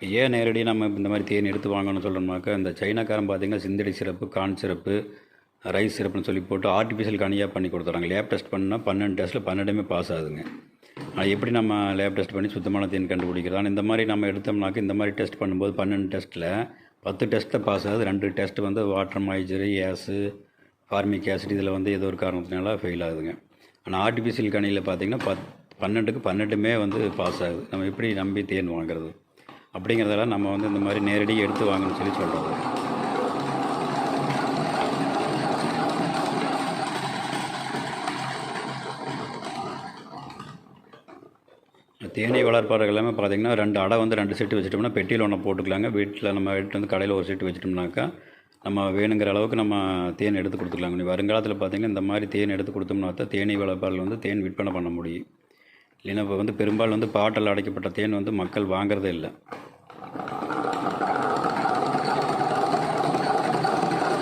ஏன் நேரடி நம்ம இந்த மாதிரி தேன் எடுத்து வாங்கணும்னு சொல்கிறோம்னாக்கா இந்த சைனாக்காரன் பார்த்தீங்கன்னா சிந்தடி சிறப்பு கான் சிறப்பு ரைஸ் சிறப்புன்னு சொல்லி போட்டு ஆர்டிஃபிஷியல் கனியாக பண்ணி கொடுத்துறாங்க. லேப் டெஸ்ட் பண்ணால் பன்னெண்டு டெஸ்ட்டில் பன்னெண்டுமே பாஸ் ஆகுதுங்க. ஆனால் எப்படி நம்ம லேப் டெஸ்ட் பண்ணி சுத்தமான தேன் கண்டுபிடிக்கிறது ஆனால் இந்த மாதிரி நம்ம எடுத்தோம்னாக்க இந்த மாதிரி டெஸ்ட் பண்ணும்போது பன்னெண்டு டெஸ்ட்டில் பத்து டெஸ்ட்டில் பாஸ் ஆகுது. ரெண்டு டெஸ்ட் வந்து வாட்டர் மாய்ச்சரு ஏஸு ஃபார்மிக் ஆசிட் இதில் வந்து ஏதோ ஒரு காரணத்தினால ஃபெயில் ஆகுதுங்க. ஆனால் ஆர்டிஃபிஷியல் கனியில் பார்த்தீங்கன்னா பத் பன்னெண்டுக்கு பன்னெண்டுமே வந்து பாஸ் ஆகுது. நம்ம எப்படி நம்பி தேன் வாங்குறது? அப்படிங்கிறதெல்லாம் நம்ம வந்து இந்த மாதிரி நேரடியாக எடுத்து வாங்கணும்னு சொல்லி சொல்கிறது தேனீ வளர்ப்பாளர்கள் எல்லாமே பார்த்தீங்கன்னா ரெண்டு அடை வந்து ரெண்டு செட்டு வச்சுட்டோம்னா பெட்டியில் ஒன்று போட்டுக்கலாங்க. வீட்டில் நம்ம எடுத்து வந்து கடையில் ஒரு செட்டு வச்சுட்டோம்னாக்கா நம்ம வேணுங்கிற அளவுக்கு நம்ம தேன் எடுத்து கொடுத்துக்கலாங்க. நீ வருங்காலத்தில் பார்த்தீங்கன்னா இந்த மாதிரி தேன் எடுத்து கொடுத்தோம்னா தான் தேனீ வளர்ப்பாளர்கள் வந்து தேன் விற்பனை பண்ண முடியும். இல்லைன்னா இப்போ வந்து பெரும்பாலும் வந்து பாட்டில் அடைக்கப்பட்ட தேன் வந்து மக்கள் வாங்குறதே இல்லை.